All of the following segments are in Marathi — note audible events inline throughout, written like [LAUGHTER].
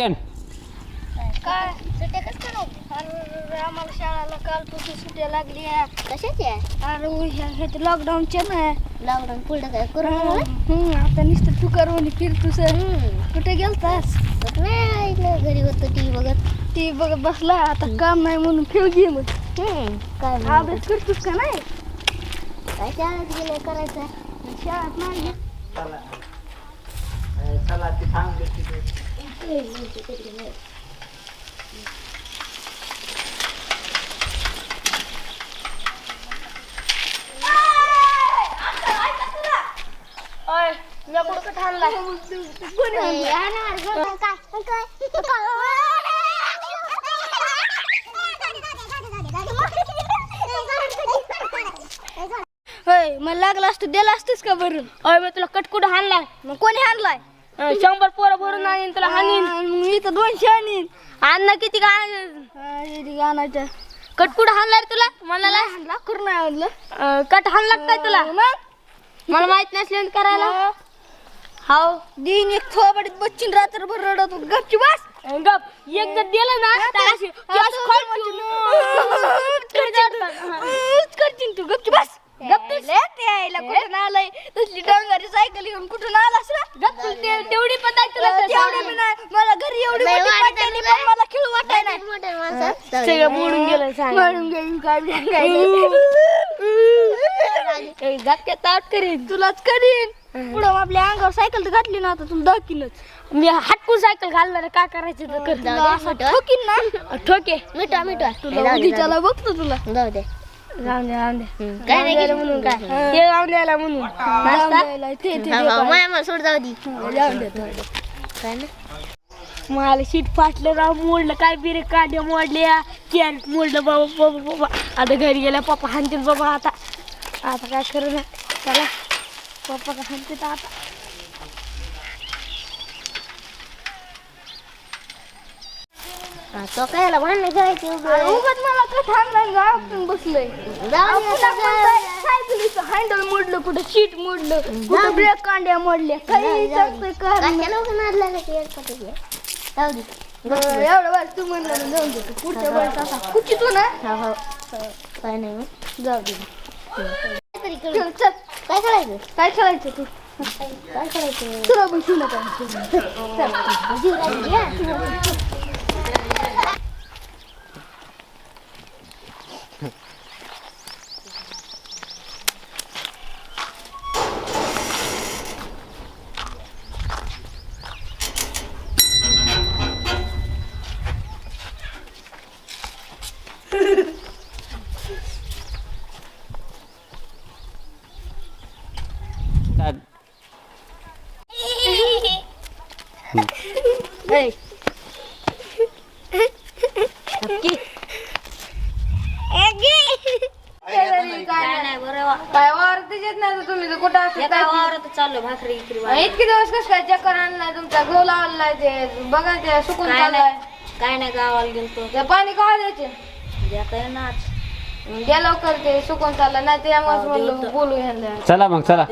केन काय? कसं अरे आम्हाला शाळेला कालपासून कशाचे अरे ह्या हे लॉकडाऊनच्या ना. लॉकडाऊन पुढं काय? करोना हम्म, आता नुसतं तू करवणी फिरतो सर. कुठे गेलतास नाही घरी होतो टी व्ही बघत. ती बघ बसला. आता काम नाही म्हणून खेळ घे मग. काय म्हणू? अभ्यास करतोस का नाही? काय शाळेत गेले करायचं शाळेत नाही होय मला लागला असतो दिला असतोस का बरं अय मी तुला कटकुट हाणलाय. मग कोणी हाणलाय? शंभर पोरं भरून आणीन तुला हाणीन. आणि मग इथं दोनशे आणीन अन्न किती का हा, इथे गाण्याच्या कटकुट हाणलाय रे तुला? मला लाकूर नाही आणलं. अं, कट हाणला काय तुला? मला माहीत नसले करायला. हाव. दिन एक थोबडीत बच्चीन रात्रभर रडत होत. गपची बस. गप. एक जर दिलं ना तर अशी ती. अशी खोल करशील तू [LAUGHS] गपची बस गप्पीस यायला कुठून आलंय तसली डोंगरी सायकल घेऊन कुठून आलास ना तेवढी पण नाही तुला तेवढं बी नाही मला घरी एवढी लय मोठी वाटत पट्ट्यानी पण मला खेळू वाटाय नाही मोठ्या माणसात जाऊ दे. सगळं बुडून गेलं सांग म्हणून घेऊन काय बी काय नाही. धक्क्यात [LAUGHS] करीन. तुलाच करीन. पुढं आपल्या अंगावर सायकल तर घातली ना आता तुला दाखीनच मी हटकून सायकल घालणार काय करायचं तर कर. मोठं. ठोकीन ना. ठोके. मिठवा ए, तुला उद्याच्याला बघतो तुला. जाऊ दे. जाऊ दे काय नाही केलं म्हणून काय? ते द्यायला म्हणून. सोड जाऊ दे. काय ना मला शीट फाटलं राव मोडलं काय बिरे काढ्या मोडल्या कॅरेट मोडलं बाबा बाबा बाबा. आता घरी गेल्या पप्पा हाणतील बाबा आता. आता काय करू ना? चला. पप्पा का हाणतील आता. तो काय भांडणं करायची मला आणलं गावातून बसलंय. सायकलीचं हँडल मोडलं कुठं सीट मोडलं कुठं ब्रेक कांड्या मोडल्या काही जाऊ दे. एवढं वेळ तू म्हणलं जाऊन दे. तू पुढच्या वेळेस असा. तू ना? हा, हो. काय नाही मग. जाऊ दे. काहीतरी करू. चल चल. काय करायचं? काय खेळायचं तू? काय करायचं? तुला बसू नका. जीव राहिली, हा. काय वावरत येत नाही तुम्ही तर कुठं असं चाललो भाकरी इकरी इतके दिवस कसं काय चक्कर आणलाय तुमचा गहू लावलाय ते बघा ते सुकून काय चाललाय. काय नाही गावाला गेलतो ते. पाणी का द्यायचे? देता द्या लवकर ते सुकून चाललं नाही ते आम्हाला म्हणलं बोलू ह्यांना. चला मग चला.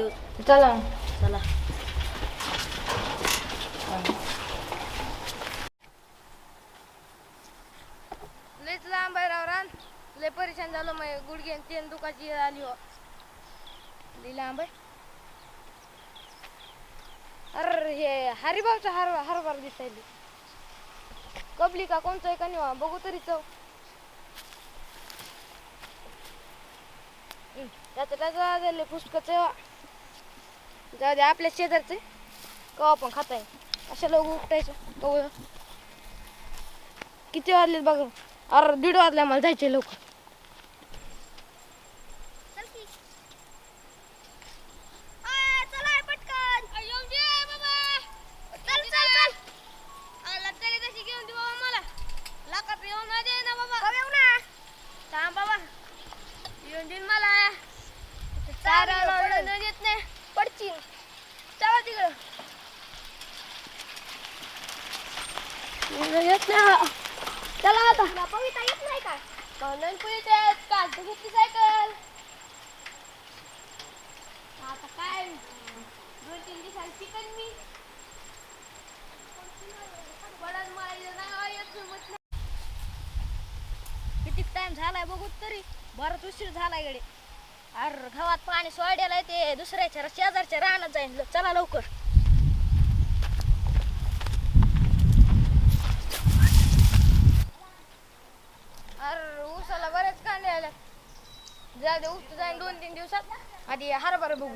चला. चला. लयच लांब आहे राव रान. लय परेशान झालो मग गुडघे आणि तेन दुखाची आली हो. लय लांब आहे. अरे हे हरिभाऊचा हर हरभर दिसायली कबली का कोणचं आहे का निवा बघू तरी चव. हम्म, त्याचं त्याचं झाले पुस्तकाचं जाऊ दे आपल्या शेजारचे. कवा पण खाताय. अशा लोक उपटायचं? कव किती वाजले बघ. अरे दीड वाजल्या मला जायचे लोक तुला पविता येत नाही का पाहुण्यांपुढे ते काल तर घेतली सायकल. आता काय? दोन तीन दिवसात शिकन मी. किती टाइम झालाय बघू तरी बराच उशीर झालाय गडे अरे गावात पाणी सोडायला येते दुसऱ्याच्या शेजारच्या रानात जाईल चला लवकर. मला बरेच कांदे आले. जा दे उठतो जाईन दोन तीन दिवसात. आधी हरभरा बघू.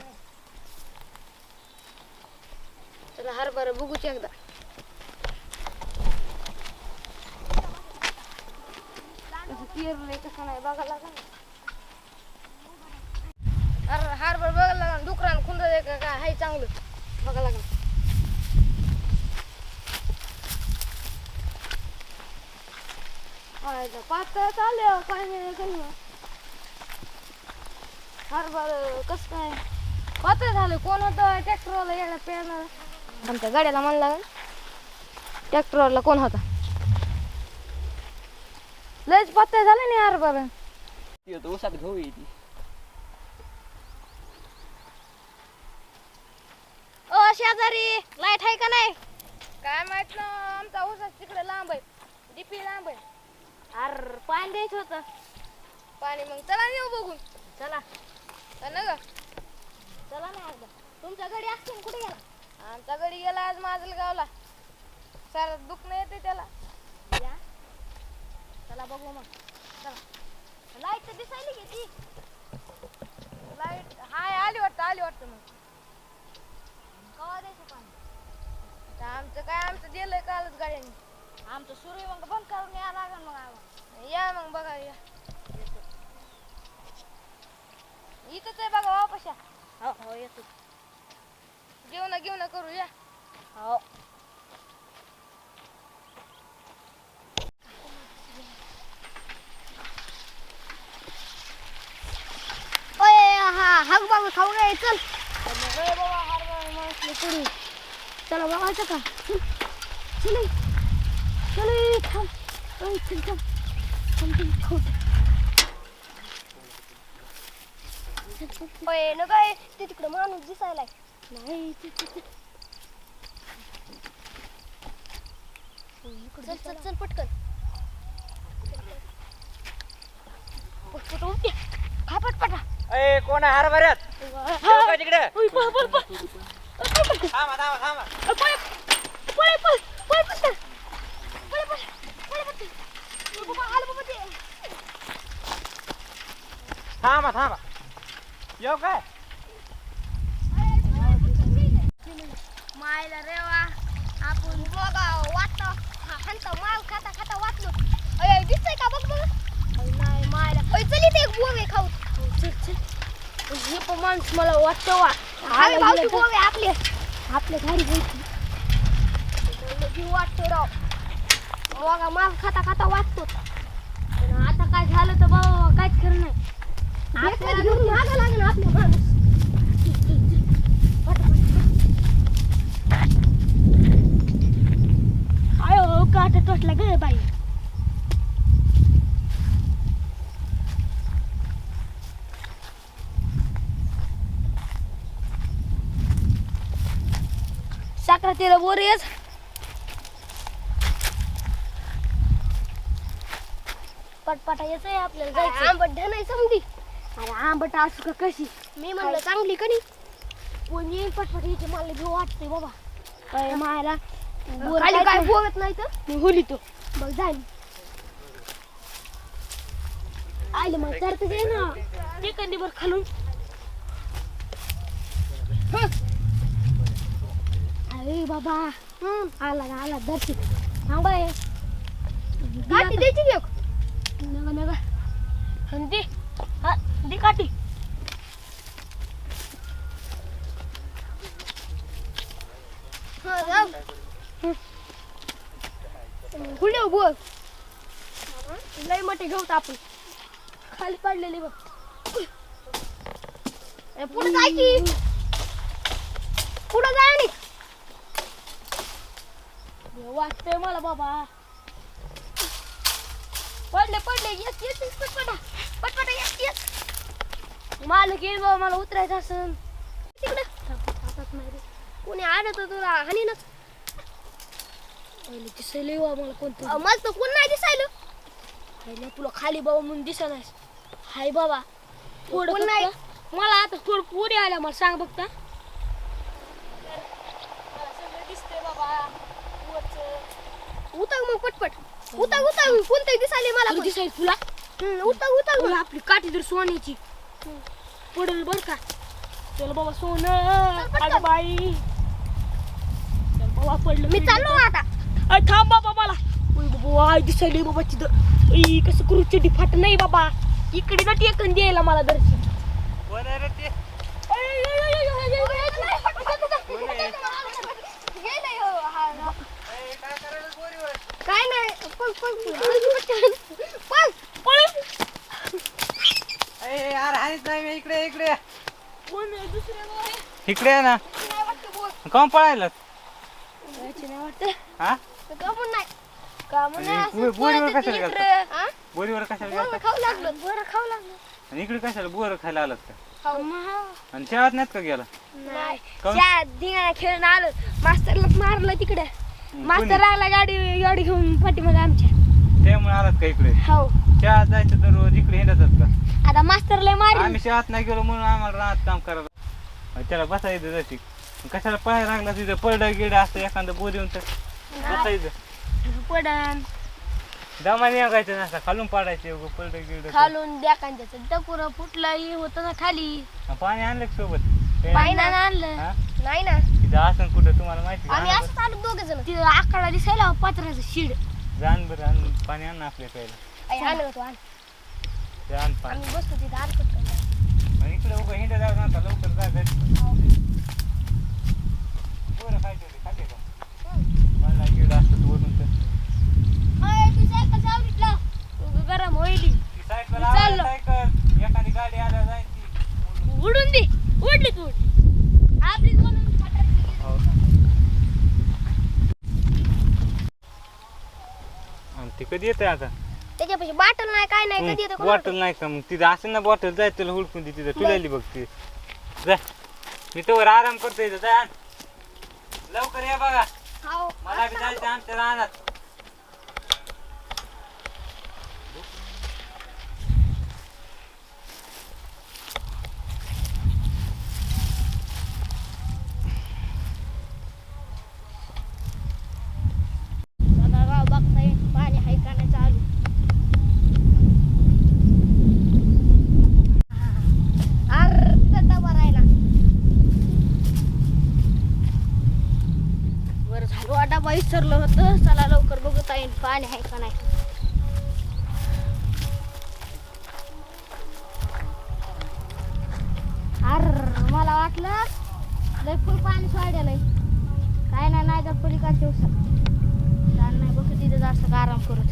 चला हरभरा बघूच एकदा. कसं पेरलंय कसं नाही बघा लागेल. हरभरा बघायला लागेल डुकरान खुंद का काय हाय चांगलं. बघा लागेल. पातळ चालले काय नाही काही नाही हरभर कसं काय पातळ झालं कोण होतं ट्रॅक्टरवाला यायला पेरणार आमच्या गाड्याला म्हणला ट्रॅक्टरवाला कोण होता लयच पातळ झालं नाही हरभर ती होतं ऊसात गहू येते ओ शेजारी लाइट आहे का नाही काय माहीत ना आमचा ऊसाच तिकडे लांब आहे डीपी लांब आहे अर पाणी द्यायचं होतं. पाणी मग चला येऊ बघून. चला. चला ग? चला ना एकदा. तुमच्या घरी असते कुठे गेला? आमच्या घरी गेला आज माजलगावला. सार दुखणं येते त्याला. या. चला बघू मग. चला. लाइट तर दिसायली की ती लाइट हाय आली वाटतं आली वाटतं मग. कवा द्यायचं पाणी? आमचं काय आमचं दिलंय कालच गाड्याने. आमचं सुरू आहे मग बंद करून या लागेल मग आम्हाला या मग बघा या इथंच आहे बघा वापस या हो हो येतो जेवण घेऊन करू या हो ओय हा हाग बाबा खाऊ गे चल चला बघायचं का चल चल थांब ओय, चल चल थांब, थांब, खाऊ दे. ओय न काय ते तिकडे माणूस दिसायलाय नाही चल, चल, चल. पटकन पटपट उठ या. खा पटपटा अय कोण येऊ का तिकडे. थांबा थांबा थांबा पळ, पळ, पळ, पळ, पळ, पटकन. पळ, पळ, पळ, पटकन. ओ बाबा, आलं बाबा ते. थांबा थांबा. येऊ काय? मायला रेवा आपण बघा वाटत हंत माल खाता खाता वाचलो अय दिसतंय का? बघ बघ. नाही मायला. अय चल इथे एक बोवे खाऊ चल, चल. हे पण माणूस मला वाटतं वा. अरे भाऊची बोवे आपले. आपल्या घरी जीव वाटतो राव. बघा माल खाता खाता वाचतो पण आता काय झालं तर बाबा काहीच खरं नाही. आपल्याला घेऊन मागं लागेल आपल्या माणूस आयो हो, काटा तोटला ग बाई. साखरातीला बोर येच पटपटा यायचं आहे आपल्याला जायचं आंबट नाही समधी. अरे आंबट असू का कशी? मी म्हणलं चांगली कधी कोण येईल पटपट यायची मला भीव वाटते बाबा. काय? मायला बोर खाली काय बोलत नाही तर? मी होली तो बघ जाईल आले मग तर ते ना. ते कंदीवर खालून. अरे बाबा हं, आला ना आला दर्शिक थांबाय काठी द्यायची की? एक? नगा नगा. आणि दे. हा दी काठी. कुठे बोल. लय मोठे घेऊ आपण खाली पडलेली बघ. पुढे जाय पुढे जा आणि. वाटतंय मला बाबा. पडले पडले. येस येस पटपटा. पटपटा येस येस. मालक येईल बाबा मला उतरायचं असं तिकडे. कोणी आलं तर तुला हानी ना. दिसायला येऊ मला कोणतं मला तर कोण नाही दिसायलं. पहिले तुला खाली बाबा म्हणून दिसणार हाय बाबा. थोडं कोण नाही? मला आता थोडं पुढे आल्या मला सांग बघता बाबा उताग मग पटपट. उताग उताग कोणतंही दिसाले मला. दिसायला तुला? हम्म, उताग आपली काठी तर सोन्याची. पडल बर का? चल बाबा सोनं. अगं बाई. चल बाबा पडलं मी चाललो आता. अय थांब बाबा मला. ओय बाबा आय दिसायली बाबा तिथं. ई कसं करू चड्डी फाट नाही बाबा. इकडे ना टेकन द्यायला मला दर्शन. कोण आहे रे ते? अय, अय, अय, अय, अय, अय, अय, अय, अय. हे नाही हो, हा, हा. ए, काय करायला बोरीवर काय नाही पळ पळ पळ पळ पळ. ए यार हानीच नाही मी इकडे इकडे. कोण आहे? दुसऱ्या गावात आहे. इकडे आहे ना. नाही वाटतं बोल? काऊन पळायला याची नाही वाटतं. हा? का पण नाही. का म्हणून असं बोर- बोरीवर कशाला? इकडं. हा? बोरीवर कशाला खाऊ लागलो. बरं खाऊ लागलो. आणि इकडे कशाला बोर खायला आलात का? खाऊ. आणि शाळेत नाहीत का गेला? नाही. काऊन? त्या धिंगाणा खेळून आलो. मास्तरला मारलं तिकडे. मास्तर लागला गाडी गाडी घेऊन पाठीमध्ये आमच्या. त्यामुळे आलात का इकडे? हो. शाळेत जायचं तर रोज इकडे हिंडतात का? आता मास्तरला मारली आम्ही शाळेत नाही गेलो म्हणून आम्हाला राहत काम करायला आणि त्याला बसायचं कशाला पाय लागला तिथं पडलं गेड असतं एखादं बोर येऊन तर. बसायचं पडन. दमाने यागायचं नसता. खालून पाडायचे पडलं गेड खालून द्याकांच्या टकुर फुटलं हे होतं ना खाली. पाणी आणलं का सोबत? ते- पायना आणलं. हा? नाही ना. तिथं असं कुठं तुम्हाला माहिती का? आम्ही असंच आलो दोघे जण. तिथं आकडा दिसायला पात्राचं शिड. जाण बरं आण पाणी आण ना आपल्या प्यायला. आण तू आण. ते आण पाणी. आम्ही बसतो तिथं आण पटकन. आणि इकडे उभं हिंडा जाऊ नका लवकर जा घरी. बरं खायचं ते खाते का? मला गेड असतं वरून तर अय, ती सायकल सावलीत लाव. उगं गरम होईल ती सायकल आवाज चाललो. सायकल एखादी गाडी आल्या ती उडून दे. उडली तू. आपलीच म्हणून गेली. हो. ती कधी येते आता? त्याच्यापाशी बाटल नाही काय नाही कधी येतं कोणाला? बॉटल नाही का मग? तिथं असेल ना बॉटल जाय तुला हुडकून ती तिथं. तुला बघ ती. जा. मी तोवर आराम करतो इथं. जा. लवकर या बघा. मला बी जायचं आमच्या रानात चला राव बघता येईल पाणी हाय का नाही चालू अर तिथं डबा राहिला बरं झालं हा डबा विसरलं होतं चला लवकर बघता येईल पाणी आहे का नाही अर मला वाटलं लय फुल पाणी सोडलेलं काय नाही नाही तर पलीकडच्या उसात कारण नाही बघ तिथे जास्त आराम करत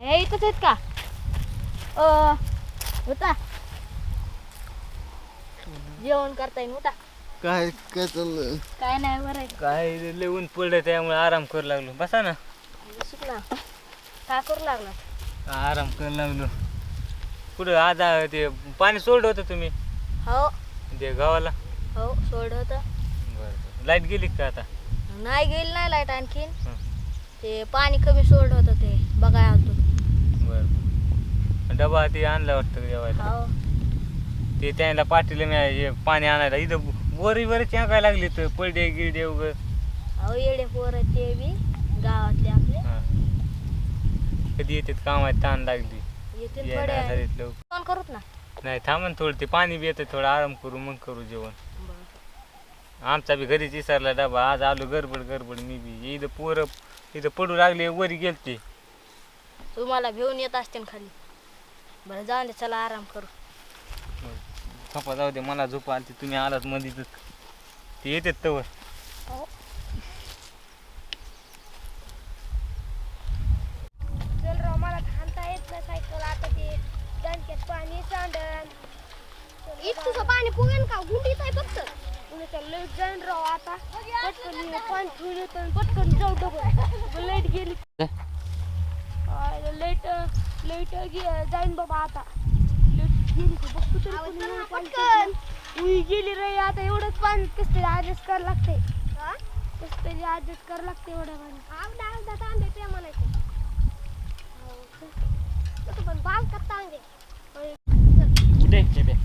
हे इथंच आहेत का? होता. जेवण करता येईल होता काय काय चाललंय? काय नाही बरं आहे. काय लय ऊन पडलं त्यामुळे आराम करू लागलो. बसा ना. काय करू लागला? आराम करायला लागलो. कुठं आज ते पाणी सोडलं होतं तुम्ही? हो. ते गावाला? हो सोड होतं. बरं लाइट गेली का आता? नाही गेली नाही लाइट आणखीन. हं. ते पाणी कमी सोड होतं ते बघाय आलतो. बरं डबा ते आणला वाटतं जेवायला? हो. ते त्यांना पाठीला मी हे पाणी आणायला इथं बोरी बरेच काय लागली तर पडडे गिरडे उग. हो येडे पोर ते बी गावातले आपले. कधी येतात कामात ताण लागली. येतील थोडे यायला आजारीत लोक. फोन करूत ना. नाही थांबा ना थोडं ते पाणी बी येतं थोडं आराम करू मग करू जेवण. आमचा बी घरीच विसरला डबा आज आलो गडबड गडबड मी बी. इथं पोरं इथं पडू लागले वरी गेलते. तुम्हाला घेऊन येत असते खाली. बरं जाऊन दे चला आराम करू. झोपा जाऊ दे मला झोपा आली तुम्ही आलात मध्ये ते येतात तवर. चल राव मला थांबता येत नाही सायकल आता ते दणक्यात पाणी पाणी का? गुंडीत आहे फक्त. लाइट जाईन राव आता. पटकन पाणी ठेवून येतो आणि पटकन जाऊ डबल. लाइट गेली. लाइट लाइट जाईन बाबा आता. गेली का बघतो तरी पण पटकन. उई गेली रे आता एवढंच पाणी कसं तरी ऍडजस्ट करावं लागते कसं तरी ऍडजस्ट करावं लागते एवढ्या पाणी आवडा आवडा तांबे पे म्हणायचे तसं पण बाल का तांबे कुठे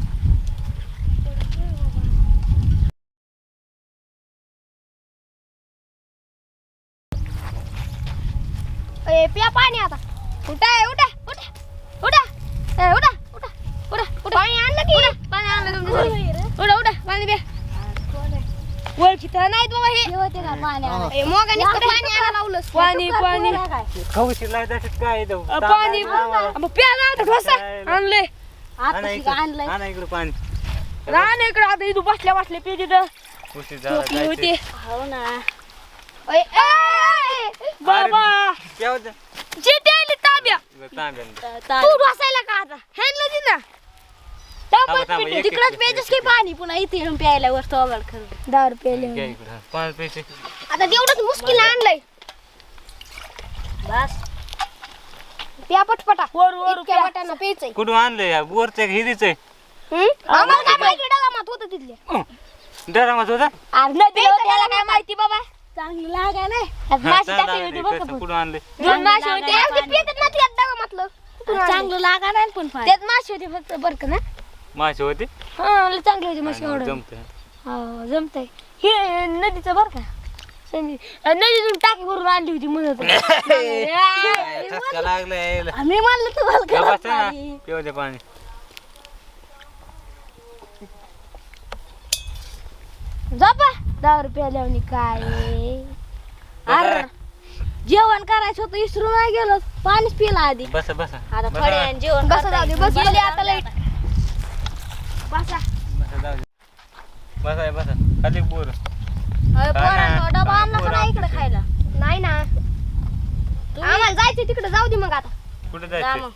ए पिया पाणी आता. उठा ए, उठा उठा उठा उठा पाणी आणलं की उठा उठा पाणी द्या ओळखी तर नाहीत बाबा हे. पाणी मोगाने पाणी आणायला लावलं पाणी पाणी. खाऊशी लायदाशीत काय इथं? अ, तांबा पाणी. आणला आम्हाला. मग प्या ना आता ढोसा काय? आणले आणा इकडं. आणा इकडं पाणी. राहण इकडे. आता इथं बसल्या बसल्या पे तिथं उशीर झाला झोपली होती. जायचं. हो ना. ए, ए, बाबा! केव्हा जा? जिथे आली ताब्या. इकडं तांब्यानं. तू ढोसायला का आता? हॅनला दे ना. थांबा, थांबा, एक- तिकडच एक- प्यायचंच की पाणी पुन्हा इथे येऊन प्यायला वर खरं रुपये घ्या इकडं. पाच पैसे. आता तेवढंच मुश्किल आणलंय. बस. प्या पटपटा. वर वर इतक्या वाट्यानं प्यायचंय. कुठून आणलंय? या बोरचं हिरीच आहे आम्हाला काय माहिती? डगामात होतं तिथले. डरामात होता? अरे नदीला होते, याला काय माहिती बाबा? चांगलं लागा नाही. हा, माशी चांगलं टाकली आहे होती ते. बघ कसं कुठून आणले दोन माशी होते. अगदी पितात ना त्यात डगामातलं. चांगलं लागा नाही पण त्यात माशी होती फक्त बरं का ना? मासे होते हा लय चांगली होती माशी एवढं जमत हो जमतंय. हे नदीचं बर का? संधी नदीतून टाकी भरून आणली होती म्हणत [LAUGHS] ठसका लागलाय आम्ही म्हणलं तुम्हाला बस. पिऊ दे पाणी. जा बा दहा रुपया लावणी काय. अरे जेवण करायचं होतं विसरून नाही गेलो. पाणीच पिला आधी. बसा बसा. आता बसा. थोड्या जेवण बस दे. बस गेली आता लाइट बसा. बसा जाऊ दे. बसा बसा. खाली बोर. अरे पोरांनो, डबा आणला का नाही इकडे खायला? नाही ना. आम्हाला जायचं तिकडे जाऊ दे मग आता. कुठे जा जायचं मग.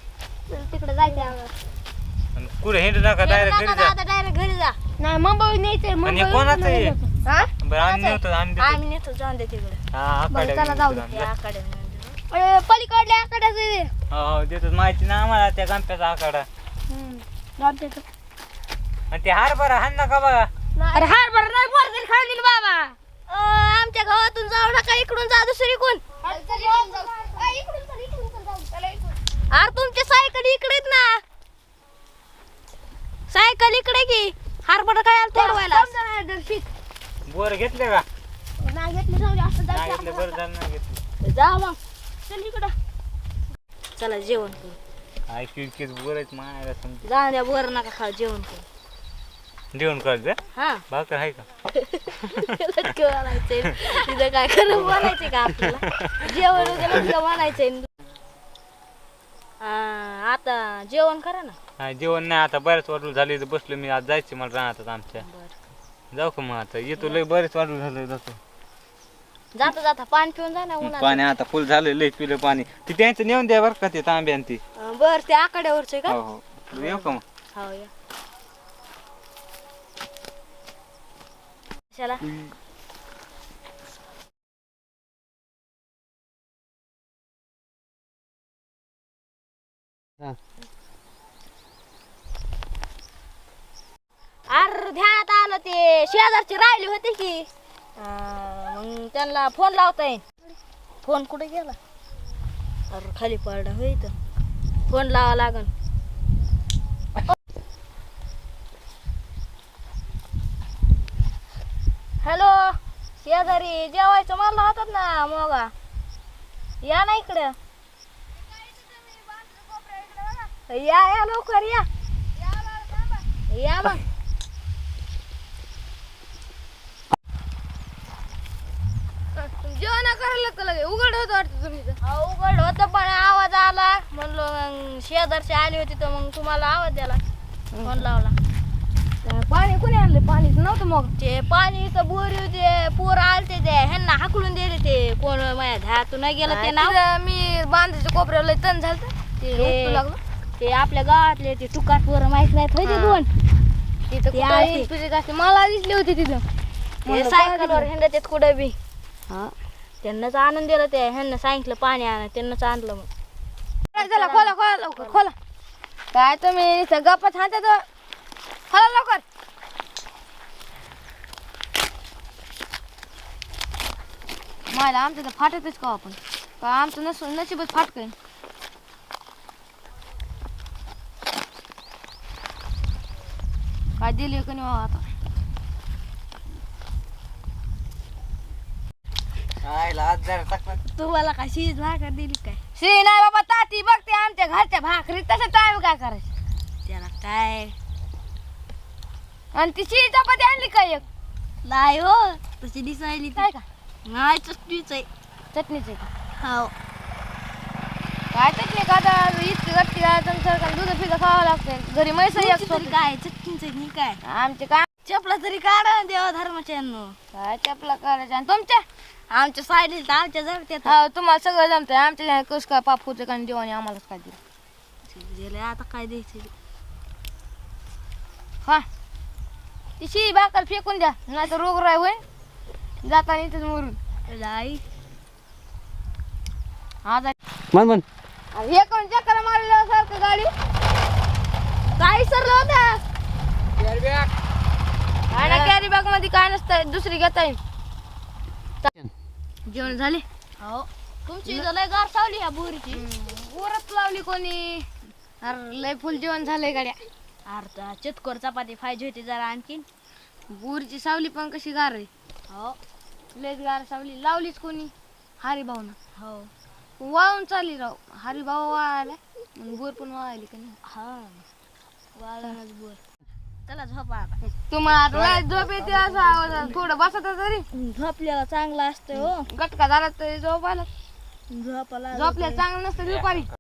तिकडे जायचं आम्हाला. कुठे? हिंड नका डायरेक्ट घरी जा. आता डायरेक्ट घरी जा. नाही मुंबई न्यायचंय आणि मुंबई हे कोणाचं आहे? हा? बरं नेतो आम्ही नेतो जाऊन दे तिकडे. हा बरं, आखाड्या चला जाऊ घेऊन दे. जा. आकडे पलीकडल्या आकड्याचं हो हो देतो माहिती ना आम्हाला त्या आमच्याकडे Hmm. आणि ते हार हाण नका बघा. अरे हार बरं नाही बोर खाली बाबा. आमच्या गावातून जाऊ नका इकडून जा दुसरी कोण? अरे तुमची सायकल इकडेच ना. सायकल इकडे की हारबड काय आलं तोडवायला? बोर घेतले का? नाही घेतलं जाऊ दे, असं नाही जाऊ घेतले बरं झालं नाही घेतले. दे. जा मग. चल इकडं. चला जेवण करू. काय किरकिर बोरच मायाला समजे जा द्या बर नका खा जेवण करू. जेवण करायचं हा. भाकर आहे का? तिथं काय खरं बोलायचंय का आपल्याला? जेवण वगैरे लटके म्हणायचंय. आता जेवण करा ना. हा जेवण नाही आता बऱ्याच वाटू झाले तर बसलो मी आज जायचं मला राहतात आमच्या. जाऊ का मग आता? येतो लय बरेच वाटू झालं जातो. जाता जाता पाणी पिऊन जा ना उन्हात पाणी आता फुल झालं लय पिलं पाणी. ते त्यांचं नेऊन द्या बरं का ते तांब्यान ती. बर ते आकड्यावरचे का? हो हो. येऊ का मग? हो या. चला. अर ध्यानात आलं ते. शेजारची राहिली होती की. मग त्यांना फोन लावता येईल फोन कुठे गेला? अरे खाली पडला होय इथं. फोन लावा लागन हॅलो शेजारी जेवायचं मला होतात ना मोगा. या ना इकडे. या या लवकर या. या मग. जेवण करायला लागतं लगे. उघड होत वाटतं तुम्ही उघड होतं पण आवाज आला. म्हणलो मग शेजारची आली होती तर मग तुम्हाला आवाज द्याला फोन लावला. पाणी कोणी आणले? पाणीच नव्हतं मग. ते पाणी तर बोरी होते पोर आलते ते. ह्यांना हाकलून दिले ते. कोण माझ्या धातून नाही गेलं ते नाव. मी बांधाच्या कोपऱ्याला तण झालं ते ते आपल्या गावातले ते तुकार पोरं माहीत नाहीत होते दोन. ते आलते. मला दिसली होती तिथं. सायकलवर हिंडत येत कुठं बी. त्यांनाच आणून दिलं ते. ह्यांना सांगितलं पाणी आणा त्यांनाच आणलं मग. चला खोला खोला लवकर खोला. काय तुम्ही गप्पा छानता खोला लवकर. मला आमचं तर फाटतच का आपण का आमचं नस नशीबच फाटकय काय दिले का नाही बाबा आता? तुम्हाला काय शीज भाकर दिली काय? श्री नाही बाबा ताती बघते आमच्या घरच्या भाकरी तसं टाइम काय करायचं. त्याला काय? आणि ती शिळी चपाती आणली का एक? नाही हो तशी दिसायली काय? का नाही चटणीच आहे. चटणीच आहे हो. काय चटणी का आता इतकी गट्टी तुमचं दूध फिजा खावं लागतं घरी म्हैस एक तरी काय? चटणीच आहे काय? आमचे काय? चपला तरी काढा देवा धर्माच्या काय चपला करायच्या आणि तुमच्या? आमच्या साईडला आमच्या जगत्यात हा तुम्हाला सगळं जमतंय. आमच्या कस काय पाप होतं का देवाने आम्हालाच काय दिलं? गेले आता काय द्यायचं? हा ती शिळी भाकर फेकून द्या. नाही तर रोग राय होईल जाताना इथेच मरून. नाही आजार मन मन अरे हे कोण चक्कर मारलं सारखं गाडी? काय सरलं होता काय ना कॅरी बॅगमध्ये काय नसतं दुसरी घेता येईल. जेवण झाले? हो. तुमची इथं लय गार सावली ह्या बोरीची. वरच लावली कोणी? अरे लय फुल जेवण झालंय गाड्या. अर्धा चितकोर चपाती पाहिजे होती जरा आणखीन. बुरची सावली पण कशी गार आहे. हो. लयच गार सावली. लावलीच कोणी? हरी भाऊन. हो. वाळून चालली राव. हरी भाऊ वाळायला बोर पण वाळायली का नाही? हा. वाळणच बोर. चला झोपा आता. तुम्हाला आता लय झोप येते असं आवाज आला. थोडं बसत तरी झोपल्याला चांगला असतं हो. गटका झाला तरी झोप आला. झोपाला झोपल्या चांगलं नसतं दुपारी.